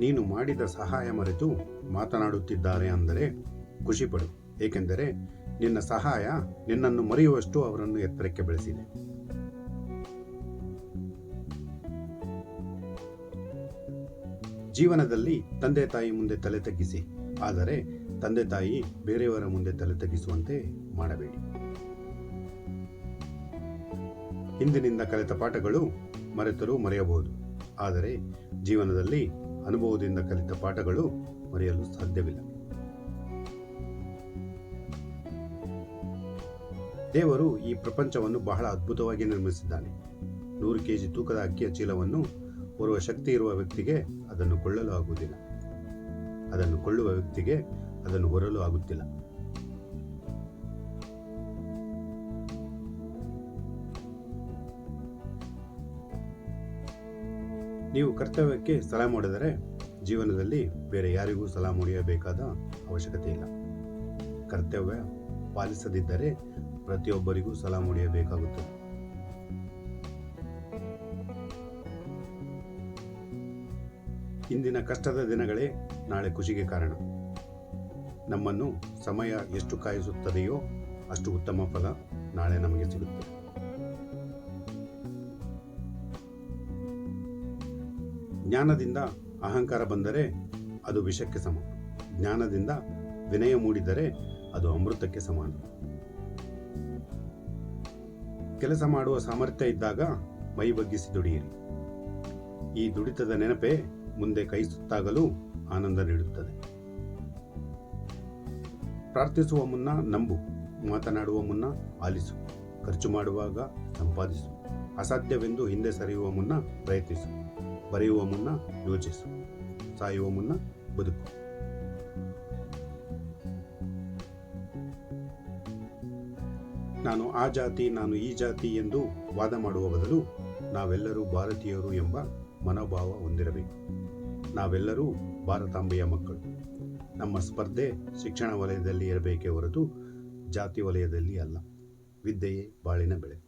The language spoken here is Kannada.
ನೀನು ಮಾಡಿದ ಸಹಾಯ ಮರೆತು ಮಾತನಾಡುತ್ತಿದ್ದಾರೆ ಅಂದರೆ ಖುಷಿಪಡು. ಏಕೆಂದರೆ ನಿನ್ನ ಸಹಾಯ ನಿನ್ನನ್ನು ಮರೆಯುವಷ್ಟು ಅವರನ್ನು ಎತ್ತರಕ್ಕೆ ಬೆಳೆಸಿದೆ. ಜೀವನದಲ್ಲಿ ತಂದೆ ತಾಯಿ ಮುಂದೆ ತಲೆ ತಗ್ಗಿಸಿ, ಆದರೆ ತಂದೆ ತಾಯಿ ಬೇರೆಯವರ ಮುಂದೆ ತಲೆ ತಗ್ಗಿಸುವಂತೆ ಮಾಡಬೇಡಿ. ಹಿಂದಿನಿಂದ ಕಲಿತ ಪಾಠಗಳು ಮರೆತರೂ ಮರೆಯಬಹುದು, ಆದರೆ ಜೀವನದಲ್ಲಿ ಅನುಭವದಿಂದ ಕಲಿತ ಪಾಠಗಳು ಮರೆಯಲು ಸಾಧ್ಯವಿಲ್ಲ. ದೇವರು ಈ ಪ್ರಪಂಚವನ್ನು ಬಹಳ ಅದ್ಭುತವಾಗಿ ನಿರ್ಮಿಸಿದ್ದಾನೆ. ನೂರು ಕೆಜಿ ತೂಕದ ಅಕ್ಕಿಯ ಚೀಲವನ್ನು ಹೊರುವ ಶಕ್ತಿ ಇರುವ ವ್ಯಕ್ತಿಗೆ ಅದನ್ನು ಕೊಳ್ಳಲು ಆಗುವುದಿಲ್ಲ. ಅದನ್ನು ಕೊಳ್ಳುವ ವ್ಯಕ್ತಿಗೆ ಅದನ್ನು ಹೊರಲು ಆಗುತ್ತಿಲ್ಲ. ನೀವು ಕರ್ತವ್ಯಕ್ಕೆ ಸಲಾಂ ಮಾಡಿದರೆ ಜೀವನದಲ್ಲಿ ಬೇರೆ ಯಾರಿಗೂ ಸಲಾಂ ಹೊಡೆಯಬೇಕಾದ ಅವಶ್ಯಕತೆ ಇಲ್ಲ. ಕರ್ತವ್ಯ ಪಾಲಿಸದಿದ್ದರೆ ಪ್ರತಿಯೊಬ್ಬರಿಗೂ ಸಲಾಂ ಹೊಡೆಯಬೇಕಾಗುತ್ತದೆ ಇಂದಿನ ಕಷ್ಟದ ದಿನಗಳೇ ನಾಳೆ ಖುಷಿಗೆ ಕಾರಣ. ನಮ್ಮನ್ನು ಸಮಯ ಎಷ್ಟು ಕಾಯಿಸುತ್ತದೆಯೋ ಅಷ್ಟು ಉತ್ತಮ ಫಲ ನಾಳೆ ನಮಗೆ ಸಿಗುತ್ತೆ. ಜ್ಞಾನದಿಂದ ಅಹಂಕಾರ ಬಂದರೆ ಅದು ವಿಷಕ್ಕೆ ಸಮ. ಜ್ಞಾನದಿಂದ ವಿನಯ ಮೂಡಿದರೆ ಅದು ಅಮೃತಕ್ಕೆ ಸಮಾನ. ಕೆಲಸ ಮಾಡುವ ಸಾಮರ್ಥ್ಯ ಇದ್ದಾಗ ಮೈ ಬಗ್ಗಿಸಿ ದುಡಿಯಿರಿ. ಈ ದುಡಿತದ ನೆನಪೇ ಮುಂದೆ ಕೈ ಸುತ್ತಾಗಲು ಆನಂದ ನೀಡುತ್ತದೆ. ಪ್ರಾರ್ಥಿಸುವ ಮುನ್ನ ನಂಬು, ಮಾತನಾಡುವ ಮುನ್ನ ಆಲಿಸು, ಖರ್ಚು ಮಾಡುವಾಗ ಸಂಪಾದಿಸು. ಅಸಾಧ್ಯವೆಂದು ಹಿಂದೆ ಸರಿಯುವ ಮುನ್ನ ಪ್ರಯತ್ನಿಸು, ಬರೆಯುವ ಮುನ್ನ ಯೋಚಿಸು, ಸಾಯುವ ಮುನ್ನ ಬದುಕು. ನಾನು ಆ ಜಾತಿ, ನಾನು ಈ ಜಾತಿ ಎಂದು ವಾದ ಮಾಡುವ ಬದಲು ನಾವೆಲ್ಲರೂ ಭಾರತೀಯರು ಎಂಬ ಮನೋಭಾವ ಹೊಂದಿರಬೇಕು. ನಾವೆಲ್ಲರೂ ಭಾರತಾಂಬೆಯ ಮಕ್ಕಳು. ನಮ್ಮ ಸ್ಪರ್ಧೆ ಶಿಕ್ಷಣ ವಲಯದಲ್ಲಿ ಇರಬೇಕೇ ಹೊರತು ಜಾತಿ ವಲಯದಲ್ಲಿ ಅಲ್ಲ. ವಿದ್ಯೆಯೇ ಬಾಳಿನ ಬೆಳೆ.